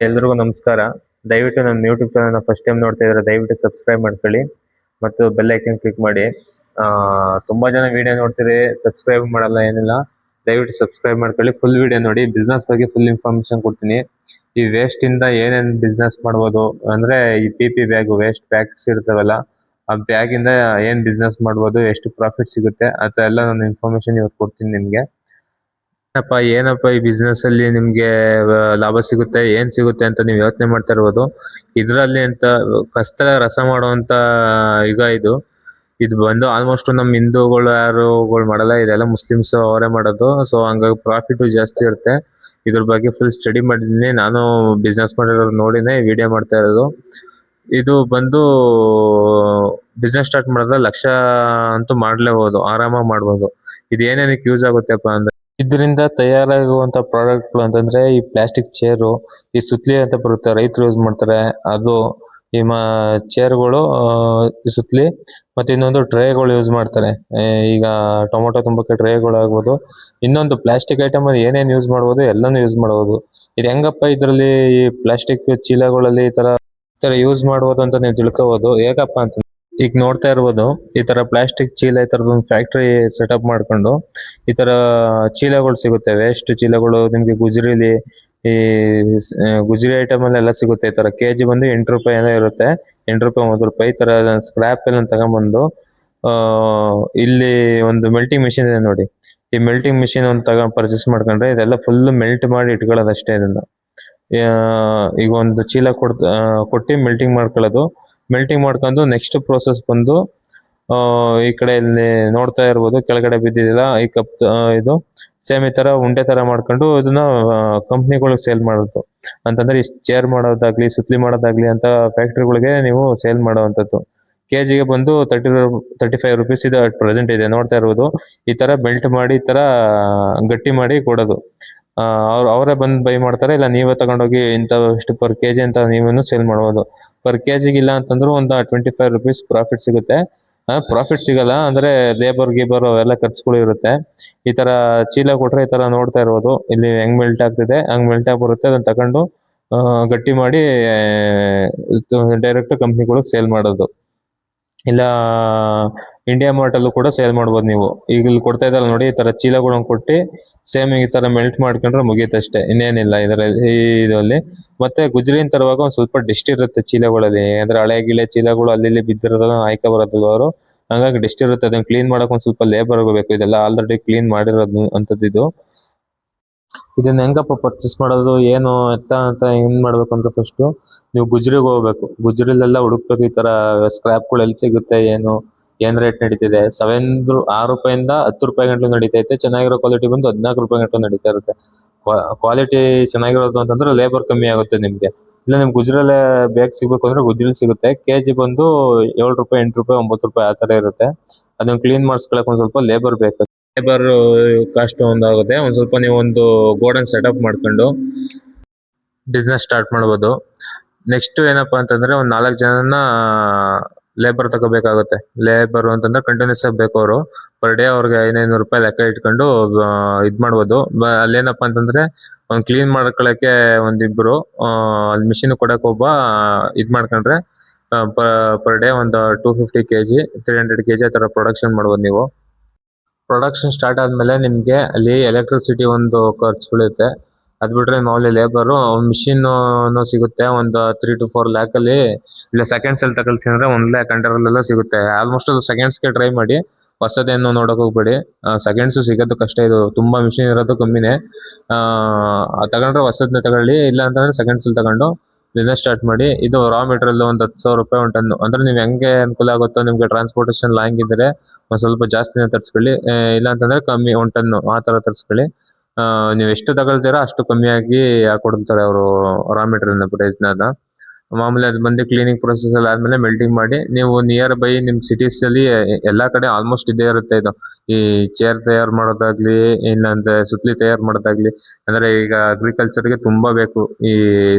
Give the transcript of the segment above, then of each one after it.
ಎಲ್ರಿಗೂ ನಮಸ್ಕಾರ. ದಯವಿಟ್ಟು ನನ್ನ ಯೂಟ್ಯೂಬ್ ಚಾನಲ್ನ ಫಸ್ಟ್ ಟೈಮ್ ನೋಡ್ತಾ ಇದ್ರೆ ದಯವಿಟ್ಟು ಸಬ್ಸ್ಕ್ರೈಬ್ ಮಾಡ್ಕೊಳ್ಳಿ ಮತ್ತು ಬೆಲ್ ಐಕನ್ ಕ್ಲಿಕ್ ಮಾಡಿ. ಆ, ತುಂಬಾ ಜನ ವಿಡಿಯೋ ನೋಡ್ತೀರಿ ಸಬ್ಸ್ಕ್ರೈಬ್ ಮಾಡಲ್ಲ ಏನಿಲ್ಲ. ದಯವಿಟ್ಟು ಸಬ್ಸ್ಕ್ರೈಬ್ ಮಾಡ್ಕೊಳ್ಳಿ. ಫುಲ್ ವಿಡಿಯೋ ನೋಡಿ. ಬಿಸ್ನೆಸ್ ಬಗ್ಗೆ ಫುಲ್ ಇನ್ಫಾರ್ಮೇಶನ್ ಕೊಡ್ತೀನಿ. ಈ ವೇಸ್ಟ್ ಇಂದ ಏನೇನ್ ಬಿಸ್ನೆಸ್ ಮಾಡ್ಬೋದು? ಅಂದ್ರೆ ಈ P P bag waste bags ಇರ್ತಾವಲ್ಲ ಆ ಇಂದ ಏನ್ ಬಿಸ್ನೆಸ್ ಮಾಡ್ಬೋದು? ಎಷ್ಟು ಪ್ರಾಫಿಟ್ ಸಿಗುತ್ತೆ? ಅಂತ ಎಲ್ಲ ನಾನು ಇನ್ಫಾರ್ಮೇಶನ್ ಇವತ್ತು ಕೊಡ್ತೀನಿ ನಿಮ್ಗೆ. ಏನಪ್ಪ ಏನಪ್ಪ ಈ ಬಿಸ್ನೆಸ್ ಅಲ್ಲಿ ನಿಮ್ಗೆ ಲಾಭ ಸಿಗುತ್ತೆ, ಏನ್ ಸಿಗುತ್ತೆ ಅಂತ ನೀವು ಯೋಚನೆ ಮಾಡ್ತಾ ಇರ್ಬೋದು. ಇದ್ರಲ್ಲಿ ಅಂತ, ಕಷ್ಟ ರಸ ಮಾಡುವಂತ ಈಗ ಇದು. ಇದು ಬಂದು ಆಲ್ಮೋಸ್ಟ್ ನಮ್ ಹಿಂದೂಗಳು ಯಾರುಗಳು ಮಾಡಲ್ಲ, ಇದೆಲ್ಲ ಮುಸ್ಲಿಮ್ಸ್ ಅವರೇ ಮಾಡೋದು. ಸೊ ಹಂಗಾಗಿ ಪ್ರಾಫಿಟ್ ಜಾಸ್ತಿ ಇರುತ್ತೆ. ಇದ್ರ ಬಗ್ಗೆ ಫುಲ್ ಸ್ಟಡಿ ಮಾಡಿದೀನಿ ನಾನು ಬಿಸ್ನೆಸ್ ಮಾಡಿರೋರು ನೋಡಿನೇ ವಿಡಿಯೋ ಮಾಡ್ತಾ ಇರೋದು. ಇದು ಬಂದು ಬಿಸ್ನೆಸ್ ಸ್ಟಾರ್ಟ್ ಮಾಡಿದ್ರೆ ಲಕ್ಷ ಅಂತೂ ಮಾಡ್ಲೇಬಹುದು ಆರಾಮಾಗಿ ಮಾಡ್ಬೋದು. ಇದು ಏನೇನಕ್ಕೆ ಯೂಸ್ ಆಗುತ್ತೆಪ್ಪ ಅಂದ್ರೆ ಇದರಿಂದ ತಯಾರಾಗುವಂತ ಪ್ರಾಡಕ್ಟ್ಗಳು ಅಂತಂದ್ರೆ ಈ ಪ್ಲಾಸ್ಟಿಕ್ ಚೇರು, ಈ ಸುತ್ತಲಿ ಅಂತ ಬರುತ್ತೆ, ರೈತರು ಯೂಸ್ ಮಾಡ್ತಾರೆ. ಅದು ಈ ಮ, ಚೇರ್ಗಳು ಈ ಸುತ್ತಲಿ ಮತ್ತೆ ಇನ್ನೊಂದು ಟ್ರೇ ಗಳು ಯೂಸ್ ಮಾಡ್ತಾರೆ. ಈಗ ಟೊಮೊಟೊ ತುಂಬಕ್ಕೆ ಟ್ರೇಗಳು ಆಗ್ಬೋದು. ಇನ್ನೊಂದು ಪ್ಲಾಸ್ಟಿಕ್ ಐಟಮ್ ಅಲ್ಲಿ ಏನೇನ್ ಯೂಸ್ ಮಾಡಬಹುದು ಎಲ್ಲಾನು ಯೂಸ್ ಮಾಡಬಹುದು ಇದು ಹೆಂಗಪ್ಪ ಇದರಲ್ಲಿ ಈ ಪ್ಲಾಸ್ಟಿಕ್ ಚೀಲಗಳಲ್ಲಿ ಈ ತರ ತರ ಯೂಸ್ ಮಾಡ್ಬೋದು ಅಂತ ನೀವು ತಿಳ್ಕೋಬಹುದು ಹೇಗಪ್ಪ ಅಂತ ಈಗ ನೋಡ್ತಾ ಇರ್ಬೋದು, ಈ ತರ ಪ್ಲಾಸ್ಟಿಕ್ ಚೀಲ ಈ ತರದ ಒಂದು ಫ್ಯಾಕ್ಟರಿ ಸೆಟಪ್ ಮಾಡ್ಕೊಂಡು ಈ ತರ ಚೀಲಗಳು ಸಿಗುತ್ತೆ ವೇಸ್ಟ್ ಚೀಲಗಳು ನಿಮ್ಗೆ ಗುಜರಿಲಿ ಈ ಗುಜರಿ ಐಟಮ್ ಅಲ್ಲಿ ಎಲ್ಲ ಸಿಗುತ್ತೆ ಈ ತರ. ಕೆಜಿ ಬಂದು ಎಂಟು ರೂಪಾಯಿ ಏನೋ ಇರುತ್ತೆ, ಎಂಟು ರೂಪಾಯಿ ಒಂಬತ್ತು ರೂಪಾಯಿ ಈ ತರ ಸ್ಕ್ರಾಪ್ ಎಲ್ಲ ತಗೊಂಡ್ಬಂದು ಇಲ್ಲಿ ಒಂದು ಮೆಲ್ಟಿಂಗ್ ಮಿಷಿನ್ ಇದೆ ನೋಡಿ. ಈ ಮೆಲ್ಟಿಂಗ್ ಮಿಷಿನ್ ಒಂದು ತಗೊಂಡ್ ಪರ್ಚೇಸ್ ಮಾಡ್ಕೊಂಡ್ರೆ ಇದೆಲ್ಲ ಫುಲ್ ಮೆಲ್ಟ್ ಮಾಡಿ ಇಟ್ಕೊಳ್ಳೋದು ಅಷ್ಟೇ ಇದನ್ನ ಈಗ ಒಂದು ಚೀಲ ಕೊಡ್ತಾ ಕೊಟ್ಟು ಮೆಲ್ಟಿಂಗ್ ಮಾಡ್ಕೊಳ್ಳೋದು ಮೆಲ್ಟಿಂಗ್ ಮಾಡ್ಕೊಂಡು ನೆಕ್ಸ್ಟ್ ಪ್ರೋಸೆಸ್ ಬಂದು ಈ ಕಡೆ ಇಲ್ಲಿ ನೋಡ್ತಾ ಇರ್ಬೋದು, ಕೆಳಗಡೆ ಬಿದ್ದಿದಿಲ್ಲ ಈ ಕಪ್ ಇದು ಸೇಮ್ ಈ ತರ ಉಂಡೆ ತರ ಮಾಡ್ಕೊಂಡು ಇದನ್ನ ಕಂಪ್ನಿಗಳಿಗೆ ಸೇಲ್ ಮಾಡೋದು. ಅಂತಂದ್ರೆ ಈ ಚೇರ್ ಮಾಡೋದಾಗ್ಲಿ ಸುತ್ತಲಿ ಮಾಡೋದಾಗ್ಲಿ ಅಂತ ಫ್ಯಾಕ್ಟ್ರಿಗಳಿಗೆ ನೀವು ಸೇಲ್ ಮಾಡುವಂಥದ್ದು. ಕೆ ಜಿಗೆ ಬಂದು ತರ್ಟಿ ತರ್ಟಿ ಫೈವ್ ರುಪೀಸ್ ಇದು ಪ್ರೆಸೆಂಟ್ ಇದೆ. ನೋಡ್ತಾ ಇರ್ಬೋದು, ಈ ತರ ಬೆಲ್ಟ್ ಮಾಡಿ, ಈ ತರ ಗಟ್ಟಿ ಮಾಡಿ ಕೊಡೋದು. ಅವ್ರು ಅವರೇ ಬಂದು ಬೈ ಮಾಡ್ತಾರೆ. ಇಲ್ಲ, ನೀವೇ ತಗೊಂಡೋಗಿ ಇಂಥ ಇಷ್ಟು ಪರ್ ಕೆಜಿ ಅಂತ ನೀವೇನು ಸೇಲ್ ಮಾಡ್ಬೋದು. ಪರ್ ಕೆಜಿಗೆ ಇಲ್ಲ ಅಂತಂದ್ರೂ ಒಂದು ಟ್ವೆಂಟಿ ಫೈವ್ ರುಪೀಸ್ ಪ್ರಾಫಿಟ್ ಸಿಗುತ್ತೆ ಪ್ರಾಫಿಟ್ ಸಿಗಲ್ಲ. ಅಂದ್ರೆ ಲೇಬರ್ ಗೀಬರ್ ಅವೆಲ್ಲ ಖರ್ಚುಗಳು ಇರುತ್ತೆ. ಈ ತರ ಚೀಲ ಕೊಟ್ರೆ ಈ ತರ ನೋಡ್ತಾ ಇರ್ಬೋದು. ಇಲ್ಲಿ ಹೆಂಗ್ ಮೆಲ್ಟ್ ಆಗ್ತಿದೆ, ಹಂಗ್ ಮೆಲ್ಟ್ ಆಗಿ ಬರುತ್ತೆ. ಅದನ್ನ ತಗೊಂಡು ಗಟ್ಟಿ ಮಾಡಿ ಡೈರೆಕ್ಟ್ ಕಂಪ್ನಿಗಳು ಸೇಲ್ ಮಾಡೋದು. ಇಲ್ಲ ಇಂಡಿಯಾ ಮಾರ್ಟ್ ಅಲ್ಲೂ ಕೂಡ ಸೇಲ್ ಮಾಡ್ಬೋದು ನೀವು. ಈಗ ಇಲ್ಲಿ ಕೊಡ್ತಾ ಇದ್ದಲ್ಲ ನೋಡಿ, ಈ ತರ ಚೀಲಗಳನ್ನ ಕೊಟ್ಟು ಸೇಮ್ ಈ ತರ ಮೆಲ್ಟ್ ಮಾಡ್ಕೊಂಡ್ರೆ ಮುಗೀತಷ್ಟೇ ಇನ್ನೇನಿಲ್ಲ ಇದರಲ್ಲಿ ಇದರಲ್ಲಿ. ಮತ್ತೆ ಗುಜರಿನ್ ತರುವಾಗ ಒಂದ್ ಸ್ವಲ್ಪ ಡಿಸ್ಟ್ ಇರುತ್ತೆ ಚೀಲಗಳಲ್ಲಿ, ಅಂದ್ರೆ ಹಳೆ ಗಿಳೆ ಚೀಲಗಳು ಅಲ್ಲಿ ಇಲ್ಲಿ ಬಿದ್ದಿರೋದನ್ನ ಆಯ್ಕೆ ಬರೋದಿಲ್ಲ ಅವರು. ಹಂಗಾಗಿ ಡಿಸ್ಟ್ ಇರುತ್ತೆ, ಅದನ್ನ ಕ್ಲೀನ್ ಮಾಡಕ್ ಒಂದ್ ಸ್ವಲ್ಪ ಲೇಬರ್ ಬೇಕು ಇದೆಲ್ಲ ಆಲ್ರೆಡಿ ಕ್ಲೀನ್ ಮಾಡಿರೋದು ಅಂತದ್ದು ಇದು. ಇದನ್ನ ಹೆಂಗಪ್ಪ ಪರ್ಚೇಸ್ ಮಾಡೋದು, ಏನು, ಎತ್ತ ಅಂತ ಏನ್ ಮಾಡ್ಬೇಕು ಅಂದ್ರೆ ಫಸ್ಟ್ ನೀವು ಗುಜ್ರಿಗೆ ಹೋಗ್ಬೇಕು. ಗುಜ್ರಿಲೆಲ್ಲ ಹುಡುಕ್ಬೇಕು ಈ ತರ ಸ್ಕ್ರಾಪ್ಗಳು ಎಲ್ಲಿ ಸಿಗುತ್ತೆ, ಏನು, ಏನ್ ರೇಟ್ ನಡೀತಿದೆ? ಸೆವೆನ್ ಆರು ರೂಪಾಯಿಂದ ಹತ್ತು ರೂಪಾಯಿ ಗಂಟಲು ನಡೀತೈತೆ ಚೆನ್ನಾಗಿರೋ ಕ್ವಾಲಿಟಿ ಬಂದು ಹದಿನಾಲ್ಕು ರೂಪಾಯಿ ಗಂಟಲು ನಡೀತಾ ಇರುತ್ತೆ. ಕ್ವಾಲಿಟಿ ಚೆನ್ನಾಗಿರೋದು ಅಂತಂದ್ರೆ ಲೇಬರ್ ಕಮ್ಮಿ ಆಗುತ್ತೆ ನಿಮ್ಗೆ. ಇಲ್ಲ, ನಿಮ್ಗೆ ಗುಜ್ರಲ್ಲೇ ಬೇಗ ಸಿಗ್ಬೇಕು ಅಂದ್ರೆ ಗುಜ್ರಲ್ಲಿ ಸಿಗುತ್ತೆ. ಕೆಜಿ ಬಂದು ಏಳು ರೂಪಾಯಿ, ಎಂಟು ರೂಪಾಯಿ, ಒಂಬತ್ತು ರೂಪಾಯಿ ಆ ತರ ಇರುತ್ತೆ. ಅದನ್ನ ಕ್ಲೀನ್ ಮಾಡಿಸ್ಕೊಳಕ್ ಒಂದ್ ಸ್ವಲ್ಪ ಲೇಬರ್ ಬೇಕು. ಲೇಬರ್ ಕಾಸ್ಟ್ ಒಂದಾಗುತ್ತೆ. ಒಂದು ಸ್ವಲ್ಪ ನೀವು ಒಂದು ಗೋಡನ್ ಸೆಟಪ್ ಮಾಡ್ಕೊಂಡು ಬಿಸ್ನೆಸ್ ಸ್ಟಾರ್ಟ್ ಮಾಡ್ಬೋದು. ನೆಕ್ಸ್ಟ್ ಏನಪ್ಪಾ ಅಂತಂದ್ರೆ ಒಂದು ನಾಲ್ಕು ಜನನ ಲೇಬರ್ ತಗೋಬೇಕಾಗುತ್ತೆ. ಲೇಬರ್ ಅಂತಂದ್ರೆ ಕಂಟಿನ್ಯೂಸ್ ಆಗಿ ಬೇಕು ಅವರು. ಪರ್ ಡೇ ಅವ್ರಿಗೆ ಐನೈನೂರು ರೂಪಾಯಿ ಲೆಕ್ಕ ಇಟ್ಕೊಂಡು ಇದ್ ಮಾಡ್ಬೋದು. ಅಲ್ಲೇನಪ್ಪಾ ಅಂತಂದ್ರೆ ಒಂದು ಕ್ಲೀನ್ ಮಾಡ್ಕೊಳಕ್ಕೆ ಒಂದಿಬ್ರು ಅಲ್ಲಿ ಮಿಷಿನ್ ಕೊಡಕ್ ಒಬ್ಬ ಇದ್ ಮಾಡ್ಕೊಂಡ್ರೆ ಪರ್ ಡೇ ಒಂದು two fifty KG three hundred KG ಆ ತರ ಪ್ರೊಡಕ್ಷನ್ ಮಾಡ್ಬೋದು ನೀವು. ಪ್ರೊಡಕ್ಷನ್ ಸ್ಟಾರ್ಟ್ ಆದಮೇಲೆ ನಿಮಗೆ ಅಲ್ಲಿ ಎಲೆಕ್ಟ್ರಿಸಿಟಿ ಒಂದು ಖರ್ಚು ಬೀಳುತ್ತೆ. ಅದ್ ಬಿಟ್ರೆ ಮಾಮೂಲಿ ಲೇಬರ್ ಮಿಷಿನ್ ಸಿಗುತ್ತೆ. ಒಂದು ತ್ರೀ ಟು ಫೋರ್ ಲ್ಯಾಕ್ ಅಲ್ಲಿ ಇಲ್ಲ ಸೆಕೆಂಡ್ಸ್ ಅಲ್ಲಿ ತಗೊಳ್ತೀನಿ ಒಂದ್ ಲ್ಯಾಕ್ ಅಂಡರಲ್ಲೆಲ್ಲ ಸಿಗುತ್ತೆ. ಆಲ್ಮೋಸ್ಟ್ ಅದು ಸೆಕೆಂಡ್ಸ್ಗೆ ಟ್ರೈ ಮಾಡಿ. ಹೊಸದೇನು ನೋಡೋಕೆ ಹೋಗ್ಬೇಡಿ. ಸೆಕೆಂಡ್ಸ್ ಸಿಗೋದು ಕಷ್ಟ. ಇದು ತುಂಬಾ ಮಿಷಿನ್ ಇರೋದು ಕಮ್ಮಿನೇ. ತಗೊಂಡ್ರೆ ಹೊಸದ್ನ ತಗೊಳ್ಳಿ. ಇಲ್ಲ ಅಂತಂದ್ರೆ ಸೆಕೆಂಡ್ಸ್ ಅಲ್ಲಿ ತಗೊಂಡು ಬಿಸ್ನೆಸ್ ಸ್ಟಾರ್ಟ್ ಮಾಡಿ, ಇದು ರಾ ಮೆಟೀರಿಯಲ್ ಒಂದು ಹತ್ತು ಸಾವಿರ ರೂಪಾಯಿ ಒಂದು ಅಂದ್ರೆ ನೀವು ಹೆಂಗೆ ಅನುಕೂಲ ಆಗುತ್ತೋ ನಿಮ್ಗೆ ಟ್ರಾನ್ಸ್ಪೋರ್ಟೇಷನ್ ಲಾಂಗ್ ಇದ್ರೆ ಒಂದ್ ಸ್ವಲ್ಪ ಜಾಸ್ತಿನೇ ತರ್ಸ್ಕೊಳ್ಳಿ. ಇಲ್ಲ ಅಂತಂದ್ರೆ ಕಮ್ಮಿ ಉಂಟನ್ನು ಟನ್ ಆ ತರ ತರಿಸ್ಕೊಳ್ಳಿ. ನೀವು ಎಷ್ಟು ತಗೊಳ್ತೀರಾ ಅಷ್ಟು ಕಮ್ಮಿಯಾಗಿ ಹಾಕೊಡ್ತಾರೆ ಅವರು ರಾ ಮೆಟೀರಿಯಲ್ ಪ್ರೈಸ್ನ ಮಾಮೂಲಿ ಅದು ಬಂದು ಕ್ಲೀನಿಂಗ್ ಪ್ರೊಸೆಸ್ ಎಲ್ಲ ಆದ್ಮೇಲೆ ಮೆಲ್ಟಿಂಗ್ ಮಾಡಿ, ನೀವು ನಿಯರ್ ಬೈ ನಿಮ್ ಸಿಟೀಸ್ ಅಲ್ಲಿ ಎಲ್ಲಾ ಕಡೆ ಆಲ್ಮೋಸ್ಟ್ ಇದೇ ಇರುತ್ತೆ ಇದು. ಈ ಚೇರ್ ತಯಾರು ಮಾಡೋದಾಗ್ಲಿ ಇಲ್ಲಾಂದ್ರೆ ಸುತ್ತಲಿ ತಯಾರು ಮಾಡೋದಾಗ್ಲಿ, ಅಂದ್ರೆ ಈಗ ಅಗ್ರಿಕಲ್ಚರ್ಗೆ ತುಂಬಾ ಬೇಕು ಈ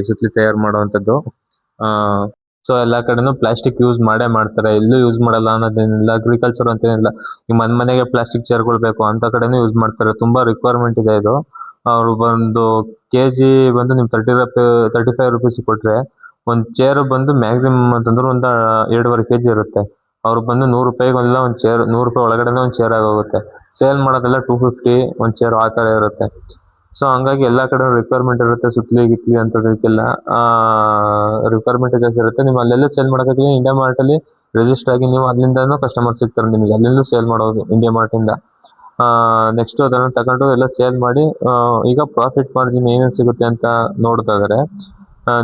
ಸುತ್ತಲಿ ತಯಾರು ಮಾಡುವಂತದ್ದು ಆ ಸೊ ಎಲ್ಲಾ ಕಡೆನೂ ಪ್ಲಾಸ್ಟಿಕ್ ಯೂಸ್ ಮಾಡೇ ಮಾಡ್ತಾರೆ. ಎಲ್ಲೂ ಯೂಸ್ ಮಾಡಲ್ಲ ಅನ್ನೋದೇನಿಲ್ಲ ಅಗ್ರಿಕಲ್ಚರ್ ಅಂತೇನಿಲ್ಲ. ಈ ಮನ್ ಮನೆಗೆ ಪ್ಲಾಸ್ಟಿಕ್ ಚೇರ್ಗಳು ಬೇಕು ಅಂತ ಕಡೆನೂ ಯೂಸ್ ಮಾಡ್ತಾರೆ. ತುಂಬಾ ರಿಕ್ವೈರ್ಮೆಂಟ್ ಇದೆ ಇದು. ಅವ್ರು ಬಂದು ಕೆ ಜಿ ಬಂದು ನಿಮ್ಗೆ thirty rupee thirty five rupees ಕೊಟ್ಟರೆ ಒಂದು ಚೇರ್ ಬಂದು ಮ್ಯಾಕ್ಸಿಮಮ್ ಅಂತಂದ್ರೆ ಒಂದು ಎರಡೂವರೆ ಕೆಜಿ ಇರುತ್ತೆ. ಅವ್ರು ಬಂದು ನೂರು ರೂಪಾಯಿಗೆಲ್ಲ ಒಂದು ಚೇರ್ ನೂರು ರೂಪಾಯಿ ಒಳಗಡೆನೆ ಒಂದು ಚೇರ್ ಆಗೋಗುತ್ತೆ. ಸೇಲ್ ಮಾಡೋದೆಲ್ಲ ಟೂ ಫಿಫ್ಟಿ ಒಂದು ಚೇರ್ ಆ ಥರ ಇರುತ್ತೆ. ಸೊ ಹಂಗಾಗಿ ಎಲ್ಲ ಕಡೆ ರಿಕ್ವೈರ್ಮೆಂಟ್ ಇರುತ್ತೆ, ಸುತ್ತಲಿ ಗಿತ್ಲಿ ಅಂತದಕ್ಕೆಲ್ಲ. ರಿಕ್ವೈರ್ಮೆಂಟ್ ಜಾಸ್ತಿ ಇರುತ್ತೆ. ನೀವು ಅಲ್ಲೆಲ್ಲ ಸೇಲ್ ಮಾಡೋಕ್ಕಾಗಲಿ ಇಂಡಿಯಾ ಮಾರ್ಟಲ್ಲಿ ರಿಜಿಸ್ಟರ್ ಆಗಿ ನೀವು ಅಲ್ಲಿಂದನೂ ಕಸ್ಟಮರ್ ಸಿಗ್ತಾರೆ ನಿಮಗೆ. ಅಲ್ಲಿಂದಲೂ ಸೇಲ್ ಮಾಡೋದು ಇಂಡಿಯಾ ಮಾರ್ಟಿಂದ ನೆಕ್ಸ್ಟ್ ಅದನ್ನು ತಗೊಂಡು ಎಲ್ಲ ಸೇಲ್ ಮಾಡಿ ಈಗ ಪ್ರಾಫಿಟ್ ಮಾರ್ಜಿನ್ ಏನೇನು ಸಿಗುತ್ತೆ ಅಂತ ನೋಡ್ತಾ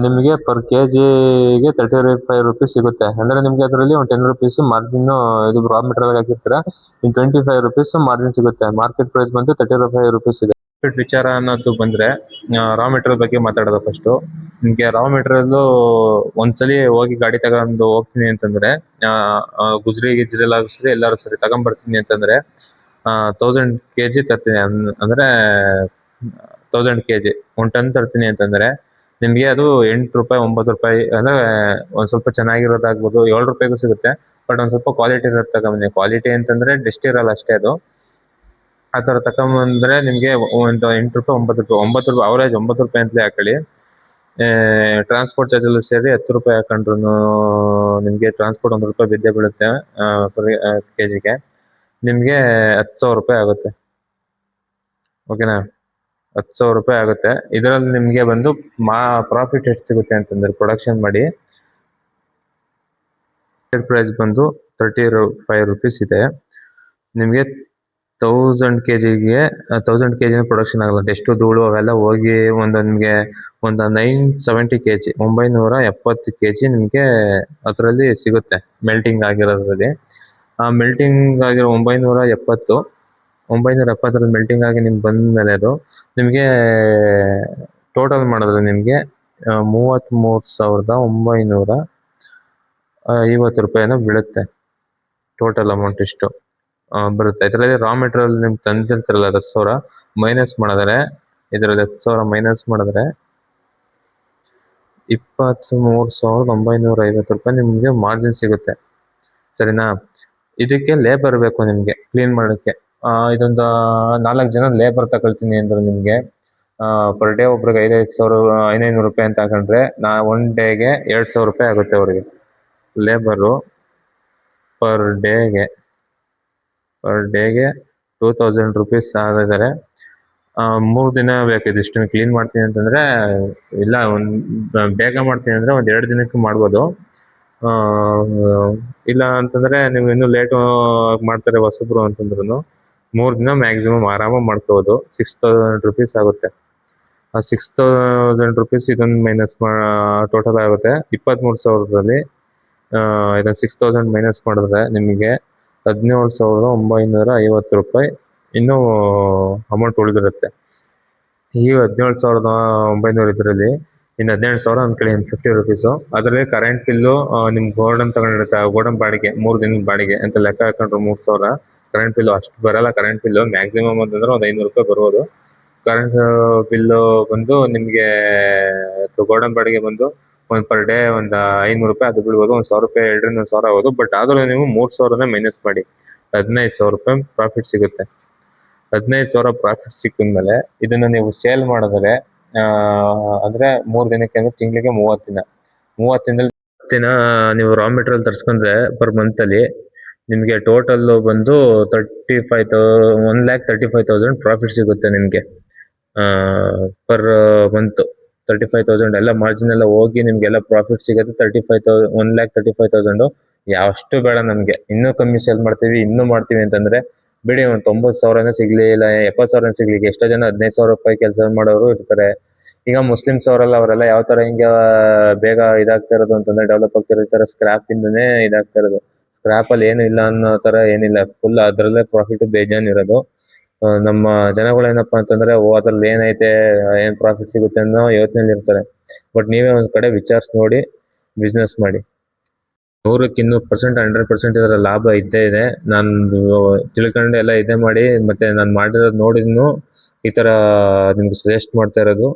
ನಿಮಗೆ ಪರ್ ಕೆ ಜಿಗೆ ತರ್ಟಿ ಫೈವ್ ರುಪೀಸ್ ಸಿಗುತ್ತೆ. ಅಂದರೆ ನಿಮಗೆ ಅದರಲ್ಲಿ ಒಂದು ಟೆನ್ ರುಪೀಸ್ ಮಾರ್ಜಿನ್ ಇದು ರಾ ಮೆಟೀರಿಯಲ್ ಹಾಕಿರ್ತೀರ ಇನ್ನು ಟ್ವೆಂಟಿ ಫೈವ್ ರುಪೀಸ್ ಮಾರ್ಜಿನ್ ಸಿಗುತ್ತೆ. ಮಾರ್ಕೆಟ್ ಪ್ರೈಸ್ ಬಂದು ತರ್ಟಿ ಫೈವ್ ರುಪೀಸ್ ಇದೆ ವಿಚಾರ ಅನ್ನೋದು ಬಂದ್ರೆ ರಾ ಮೆಟೀರಿಯಲ್ ಬಗ್ಗೆ ಮಾತಾಡೋದು ಫಸ್ಟ್ ನಿಮಗೆ ರಾ ಮೆಟೀರಿಯಲ್ ಒಂದ್ಸಲಿ ಹೋಗಿ ಗಾಡಿ ತಗೊಂಡು ಹೋಗ್ತೀನಿ ಅಂತಂದ್ರೆ ಗುಜ್ರಿ ಗಿಜ್ರಿ ಎಲ್ಲ ಸರಿ ಎಲ್ಲರೂ ಸರಿ ತಗೊಂಡ್ಬರ್ತೀನಿ ಅಂತಂದ್ರೆ ತೌಸಂಡ್ ಕೆ ಜಿ ತರ್ತೀನಿ ಅಂದ್ರೆ ತೌಸಂಡ್ ಕೆ ಜಿ ಒಂದು ಟನ್ ತರ್ತೀನಿ ಅಂತಂದ್ರೆ ನಿಮಗೆ ಅದು ಎಂಟು ರೂಪಾಯಿ, ಒಂಬತ್ತು ರೂಪಾಯಿ, ಅಂದ್ರೆ ಒಂದು ಸ್ವಲ್ಪ ಚೆನ್ನಾಗಿರೋದಾಗ್ಬೋದು, ಏಳು ರೂಪಾಯಿಗೂ ಸಿಗುತ್ತೆ, ಬಟ್ ಒಂದು ಸ್ವಲ್ಪ ಕ್ವಾಲಿಟಿ ಇರೋದು ತಗೊಂಬನ್ನಿ. ಕ್ವಾಲಿಟಿ ಅಂತಂದ್ರೆ ಡೆಸ್ಟ್ ಇರಲ್ಲ ಅಷ್ಟೇ ಅದು. ಆ ಥರ ತಗೊಂಬಂದ್ರೆ ನಿಮಗೆ ಒಂದು ಎಂಟು ರೂಪಾಯಿ, ಒಂಬತ್ತು ರೂಪಾಯಿ ಒಂಬತ್ತು ರೂಪಾಯಿ ಅವರೇಜ್ ಒಂಬತ್ತು ರೂಪಾಯಿ ಅಂತಲೇ ಹಾಕೊಳ್ಳಿ. ಟ್ರಾನ್ಸ್ಪೋರ್ಟ್ ಚಾರ್ಜ್ ಎಲ್ಲ ಸೇರಿ ಹತ್ತು ರೂಪಾಯಿ ಹಾಕೊಂಡ್ರು ನಿಮಗೆ ಟ್ರಾನ್ಸ್ಪೋರ್ಟ್ ಒಂದು ರೂಪಾಯಿ ಬಿದ್ದೆ ಬೀಳುತ್ತೆ ಕೆ ಜಿಗೆ ನಿಮಗೆ ಹತ್ತು ಸಾವಿರ ರೂಪಾಯಿ ಆಗುತ್ತೆ. ಓಕೆನಾ ಹತ್ತು ಸಾವಿರ ರೂಪಾಯಿ ಆಗುತ್ತೆ. ಇದರಲ್ಲಿ ನಿಮಗೆ ಬಂದು ಮಾ ಪ್ರಾಫಿಟ್ ಎಷ್ಟು ಸಿಗುತ್ತೆ ಅಂತಂದ್ರೆ ಪ್ರೊಡಕ್ಷನ್ ಮಾಡಿ ಪ್ರೈಸ್ ಬಂದು ತರ್ಟಿ ಫೈವ್ ರುಪೀಸ್ ಇದೆ. ನಿಮಗೆ ತೌಸಂಡ್ ಕೆ ಜಿಗೆ ತೌಸಂಡ್ ಕೆ ಜಿನ ಪ್ರೊಡಕ್ಷನ್ ಆಗಲ್ಲ. ಎಷ್ಟು ಧೂಳು ಅವೆಲ್ಲ ಹೋಗಿ ಒಂದು ನಿಮಗೆ ಒಂದು ನೈನ್ ಸೆವೆಂಟಿ ಕೆ ಜಿ ಒಂಬೈನೂರ ಎಪ್ಪತ್ತು ಕೆ ಜಿ ನಿಮಗೆ ಅದರಲ್ಲಿ ಸಿಗುತ್ತೆ ಮೆಲ್ಟಿಂಗ್ ಆಗಿರೋದ್ರಲ್ಲಿ. ಆ ಮೆಲ್ಟಿಂಗ್ ಆಗಿರೋ ಒಂಬೈನೂರ ಎಪ್ಪತ್ತು ಒಂಬೈನೂರ ಎಪ್ಪತ್ತರಲ್ಲಿ ಮೆಲ್ಟಿಂಗ್ ಆಗಿ ನಿಮ್ಗೆ ಬಂದಮೇಲೆ ಅದು, ನಿಮಗೆ ಟೋಟಲ್ ಮಾಡಿದ್ರೆ ನಿಮಗೆ ಮೂವತ್ತ್ಮೂರು ಸಾವಿರದ ಒಂಬೈನೂರ ಐವತ್ತು ರೂಪಾಯಿನ ಬೀಳುತ್ತೆ. ಟೋಟಲ್ ಅಮೌಂಟ್ ಇಷ್ಟು ಬರುತ್ತೆ. ಇದರಲ್ಲಿ ರಾ ಮೆಟೀರಿಯಲ್ ನಿಮ್ಗೆ ತಂದಿರ್ತಿರಲ್ಲ, ಹತ್ತು ಸಾವಿರ ಮೈನಸ್ ಮಾಡಿದ್ರೆ, ಇದರಲ್ಲಿ ಹತ್ತು ಸಾವಿರ ಮೈನಸ್ ಮಾಡಿದ್ರೆ ಇಪ್ಪತ್ತ್ಮೂರು ಸಾವಿರದ ಒಂಬೈನೂರ ಐವತ್ತು ರೂಪಾಯಿ ನಿಮಗೆ ಮಾರ್ಜಿನ್ ಸಿಗುತ್ತೆ. ಸರಿನಾ? ಇದಕ್ಕೆ ಲೇಬರ್ ಬೇಕು ನಿಮಗೆ ಕ್ಲೀನ್ ಮಾಡೋಕ್ಕೆ. ಇದೊಂದು ನಾಲ್ಕು ಜನ ಲೇಬರ್ ತಗೊಳ್ತೀನಿ ಅಂದ್ರೆ ನಿಮಗೆ. ಪರ್ ಡೇ ಒಬ್ರಿಗೆ ಐದೈದು ಸಾವಿರ, ಐನೈನೂರು ರೂಪಾಯಿ ಅಂತ ಹಾಕೊಂಡ್ರೆ ನಾ ಒನ್ ಡೇಗೆ ಎರಡು ಸಾವಿರ ರೂಪಾಯಿ ಆಗುತ್ತೆ ಅವರಿಗೆ. ಲೇಬರು ಪರ್ ಡೇಗೆ ಪರ್ ಡೇಗೆ ಟೂ ತೌಸಂಡ್ ರುಪೀಸ್ ಆಗಿದ್ದಾರೆ ಮೂರು ದಿನ ಬೇಕಿದೆ ಇಷ್ಟು ಕ್ಲೀನ್ ಮಾಡ್ತೀನಿ ಅಂತಂದರೆ, ಇಲ್ಲ, ಒಂದು ಬೇಗ ಮಾಡ್ತೀನಿ ಅಂದರೆ ಒಂದು ಎರಡು ದಿನಕ್ಕೆ ಮಾಡ್ಬೋದು. ಇಲ್ಲ ಅಂತಂದರೆ ನೀವು ಇನ್ನೂ ಲೇಟು ಮಾಡ್ತಾರೆ ಹೊಸಬ್ರು ಅಂತಂದ್ರೂ ಮೂರು ದಿನ ಮ್ಯಾಕ್ಸಿಮಮ್ ಆರಾಮಾಗಿ ಮಾಡ್ಕೋಬೋದು. ಸಿಕ್ಸ್ ತೌಸಂಡ್ ರುಪೀಸ್ ಆಗುತ್ತೆ. ಆ ಸಿಕ್ಸ್ ತೌಸಂಡ್ ರುಪೀಸ್ ಇದೊಂದು ಮೈನಸ್ ಟೋಟಲ್ ಆಗುತ್ತೆ. ಇಪ್ಪತ್ತ್ಮೂರು ಸಾವಿರದಲ್ಲಿ ಇದನ್ನು ಸಿಕ್ಸ್ ತೌಸಂಡ್ ಮೈನಸ್ ಮಾಡಿದ್ರೆ ನಿಮಗೆ ಹದಿನೇಳು ಸಾವಿರದ ಒಂಬೈನೂರ ಐವತ್ತು ರೂಪಾಯಿ ಇನ್ನೂ ಅಮೌಂಟ್ ಉಳಿದಿರುತ್ತೆ. ಈ ಹದಿನೇಳು ಸಾವಿರದ ಒಂಬೈನೂರು ಇದರಲ್ಲಿ ಇನ್ನು ಹದಿನೆಂಟು ಸಾವಿರ ಅಂದ್ಕೊಳ್ಳಿ ಇನ್ನು ಫಿಫ್ಟಿ ರುಪೀಸು ಅದರಲ್ಲಿ ಕರೆಂಟ್ ಬಿಲ್ಲು ನಿಮ್ಮ ಗೋಡನ್ ತಗೊಂಡಿರುತ್ತೆ, ಆ ಗೋಡನ್ ಬಾಡಿಗೆ, ಮೂರು ದಿನದ ಬಾಡಿಗೆ ಅಂತ ಲೆಕ್ಕ ಹಾಕೊಂಡ್ರು ಮೂರು ಸಾವಿರ. ಕರೆಂಟ್ ಬಿಲ್ಲು ಅಷ್ಟು ಬರಲ್ಲ. ಕರೆಂಟ್ ಬಿಲ್ಲು ಮ್ಯಾಕ್ಸಿಮಮ್ ಅಂತಂದ್ರೆ ಒಂದು ಐನೂರು ರೂಪಾಯಿ ಬರ್ಬೋದು. ಕರೆಂಟ್ ಬಿಲ್ಲು ಬಂದು ನಿಮಗೆ ಗೋಡನ್ ಬಾಡಿಗೆ ಬಂದು ಒಂದು ಪರ್ ಡೇ ಒಂದು ಐನೂರು ರೂಪಾಯಿ ಅದು ಬಿಡ್ಬೋದು ಒಂದು ಸಾವಿರ ರೂಪಾಯಿ ಎರಡರಿಂದ ಒಂದು ಸಾವಿರ ಆಗೋದು ಬಟ್ ಆದರೂ ನೀವು ಮೂರು ಸಾವಿರನೇ ಮೈನಸ್ ಮಾಡಿ. ಹದಿನೈದು ಸಾವಿರ ರೂಪಾಯಿ ಪ್ರಾಫಿಟ್ ಸಿಗುತ್ತೆ. ಹದಿನೈದು ಸಾವಿರ ಪ್ರಾಫಿಟ್ ಸಿಕ್ಕಿದ್ಮೇಲೆ ಇದನ್ನು ನೀವು ಸೇಲ್ ಮಾಡಿದ್ರೆ ಅಂದ್ರೆ ಮೂರು ದಿನಕ್ಕೆ ಅಂದ್ರೆ ತಿಂಗಳಿಗೆ ಮೂವತ್ತು ದಿನ. ಮೂವತ್ತು ದಿನದಲ್ಲಿ ದಿನ ನೀವು ರಾ ಮೆಟೀರಿಯಲ್ ತರಿಸ್ಕೊಂಡ್ರೆ ಪರ್ ಮಂತಲ್ಲಿ ನಿಮಗೆ ಟೋಟಲ್ ಬಂದು thirty five thou one lakh thirty five thousand profit ಸಿಗುತ್ತೆ ನಿಮಗೆ. Per month thirty five thousand ಎಲ್ಲ ಮಾರ್ಜಿನ್ ಎಲ್ಲ ಹೋಗಿ ನಿಮಗೆಲ್ಲ ಪ್ರಾಫಿಟ್ ಸಿಗುತ್ತೆ. Thirty five thou one lakh thirty five thousand ಯಾವಷ್ಟು ಬೇಡ ನಮಗೆ. ಇನ್ನೂ ಕಮ್ಮಿ ಸೇಲ್ ಮಾಡ್ತೀವಿ, ಇನ್ನೂ ಮಾಡ್ತೀವಿ ಅಂತಂದ್ರೆ, ಬಿಡಿ ಒಂದು ತೊಂಬತ್ತು ಸಾವಿರನೇ ಸಿಗಲಿ ಇಲ್ಲ, ಎಪ್ಪತ್ತು ಸಾವಿರ ಸಿಗಲಿ ಎಷ್ಟೋ ಜನ ಹದಿನೈದು ಸಾವಿರ ರೂಪಾಯಿ ಕೆಲಸ ಮಾಡೋರು ಇರ್ತಾರೆ. ಈಗ ಮುಸ್ಲಿಮ್ಸ್ ಅವರೆಲ್ಲ ಅವರೆಲ್ಲ ಯಾವ ತರ ಹಿಂಗೆ, ಬೇಗ ಇದಾಗ್ತಾ ಇರೋದು ಅಂತಂದ್ರೆ ಡೆವಲಪ್ ಆಗ್ತಿರೋ ಈ ತರ ಸ್ಕ್ರಾಪ್ ಇಂದನೇ ಇದಾಗ್ತಾ ಇರೋದು. ಸ್ಕ್ರಾಪ್ ಅಲ್ಲಿ ಏನು ಇಲ್ಲ ಅನ್ನೋ ತರ ಏನಿಲ್ಲ. ಫುಲ್ ಅದ್ರಲ್ಲೇ ಪ್ರಾಫಿಟ್ ಬೇಜಾನ್ ಇರೋದು ನಮ್ಮ ನಮ್ಮ ಜನಗಳೇನಪ್ಪಾ ಅಂತಂದ್ರೆ, ಓ, ಅದ್ರಲ್ಲಿ ಏನೈತೆ, ಏನ್ ಪ್ರಾಫಿಟ್ ಸಿಗುತ್ತೆ ಅನ್ನೋ ಯೋಚನೆಯಲ್ಲಿ ಇರ್ತಾರೆ ಬಟ್ ನೀವೇ ಒಂದ್ ಕಡೆ ವಿಚಾರಿಸಿ ನೋಡಿ ಬಿಸ್ನೆಸ್ ಮಾಡಿ. ನೂರಕ್ಕೆ ಇನ್ನೂರು ಪರ್ಸೆಂಟ್ ಹಂಡ್ರೆಡ್ ಪರ್ಸೆಂಟ್ ಇದರ ಲಾಭ ಇದ್ದೇ ಇದೆ. ನಾನು ತಿಳ್ಕೊಂಡು ಎಲ್ಲ ಇದೇ ಮಾಡಿ, ಮತ್ತೆ ನಾನು ಮಾಡಿರೋದು ನೋಡಿದ್ನು ಈ ತರ ನಿಮ್ಗೆ ಸಜೆಸ್ಟ್ ಮಾಡ್ತಾ ಇರೋದು.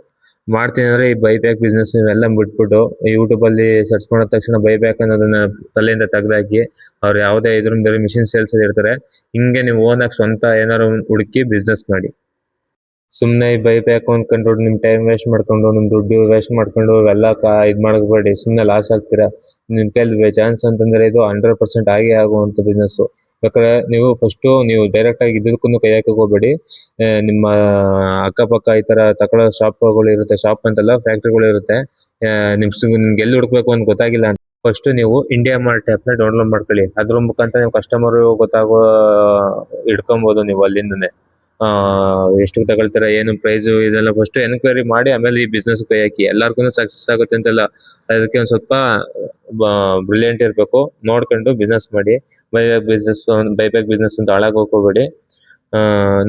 ಮಾಡ್ತೀನಿ ಅಂದ್ರೆ ಈ ಬೈಬ್ಯಾಕ್ ಬಿಸ್ನೆಸ್ ಇವೆಲ್ಲ ಬಿಟ್ಬಿಟ್ಟು ಯೂಟ್ಯೂಬ್ ಅಲ್ಲಿ ಸರ್ಚ್ ಮಾಡಿದ ತಕ್ಷಣ ಬೈಬ್ಯಾಕ್ ಅನ್ನೋದನ್ನ ತಲೆಯಿಂದ ತೆಗೆದಾಕಿ, ಅವ್ರು ಯಾವುದೇ ಇದ್ರ ಬೇರೆ ಮಿಷಿನ್ ಸೇಲ್ಸ್ ಇರ್ತಾರೆ. ಹಿಂಗೆ ನೀವು ಓನಾಗಿ ಸ್ವಂತ ಏನಾರು ಹುಡುಕಿ ಬಿಸ್ನೆಸ್ ಮಾಡಿ. ಸುಮ್ಮನೆ ಬೈಬೇಕು ಅನ್ಕೊಂಡು ನಿಮ್ಮ ಟೈಮ್ ವೇಸ್ಟ್ ಮಾಡ್ಕೊಂಡು ನಿಮ್ಮ ದುಡ್ಡು ವೇಸ್ಟ್ ಮಾಡ್ಕೊಂಡು, ಇವೆಲ್ಲ ಕಾ ಇದು ಮಾಡಬೇಡಿ ಸುಮ್ಮನೆ ಲಾಸ್ ಆಗ್ತೀರಾ? ನಿಮ್ಮ ಕೈಲಿ ಚಾನ್ಸ್ ಅಂತಂದ್ರೆ ಇದು ಹಂಡ್ರೆಡ್ ಪರ್ಸೆಂಟ್ ಆಗೇ ಆಗುವಂಥ ಬಿಸ್ನೆಸ್ಸು ಬೇಕಾದ್ರೆ ನೀವು ಫಸ್ಟ್ ನೀವು ಡೈರೆಕ್ಟ್ ಆಗಿ ಇದಕ್ಕೂ ಕೈ ಹಾಕಕ್ ಹೋಗ್ಬೇಡಿ. ನಿಮ್ಮ ಅಕ್ಕಪಕ್ಕ ಈ ತರ ತಗೊಳ್ಳೋ ಶಾಪ್ಗಳು ಇರುತ್ತೆ ಶಾಪ್ ಅಂತಲ್ಲ ಫ್ಯಾಕ್ಟ್ರಿಗಳು ಇರುತ್ತೆ. ನಿಮ್ ನಿಮ್ಗೆ ಎಲ್ಲಿ ಹುಡುಕ್ಬೇಕು ಅಂತ ಗೊತ್ತಾಗಿಲ್ಲ ಫಸ್ಟ್ ನೀವು ಇಂಡಿಯಾ ಮಾರ್ಟ್ ಆ್ಯಪ್ನ ಡೌನ್ಲೋಡ್ ಮಾಡ್ಕೊಳ್ಳಿ. ಅದ್ರ ಮುಖಾಂತರ ನೀವು ಕಸ್ಟಮರ್ ಗೊತ್ತಾಗೋ ಇಟ್ಕೊಬೋದು ನೀವು ಅಲ್ಲಿಂದನೇ. ಆ, ಎಷ್ಟು ತಗೋಳ್ತಾರೆ ಏನು ಪ್ರೈಸ್ ಇದೆಲ್ಲ ಫಸ್ಟ್ ಎನ್ಕ್ವೈರಿ ಮಾಡಿ ಆಮೇಲೆ ಈ ಬಿಸ್ನೆಸ್ ಕೈ ಹಾಕಿ. ಎಲ್ಲಾರ್ಗು ಸಕ್ಸಸ್ ಆಗುತ್ತೆ ಅಂತೆಲ್ಲ. ಅದಕ್ಕೆ ಒಂದು ಸ್ವಲ್ಪ ಬ್ರಿಲಿಯಂಟ್ ಇರಬೇಕು. ನೋಡ್ಕೊಂಡು ಬಿಸ್ನೆಸ್ ಮಾಡಿ. ಬೈಬ್ಯಾಕ್ ಬಿಸ್ನೆಸ್ ಬೈಬ್ಯಾಕ್ ಬಿಸ್ನೆಸ್ ಅಂತ ಹಾಳಾಗಿ ಹೋಗ್ಕೋಬೇಡಿ.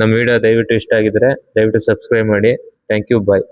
ನಮ್ಮ ವಿಡಿಯೋ ದಯವಿಟ್ಟು ಇಷ್ಟ ಆಗಿದ್ರೆ ದಯವಿಟ್ಟು ಸಬ್ಸ್ಕ್ರೈಬ್ ಮಾಡಿ. Thank you bye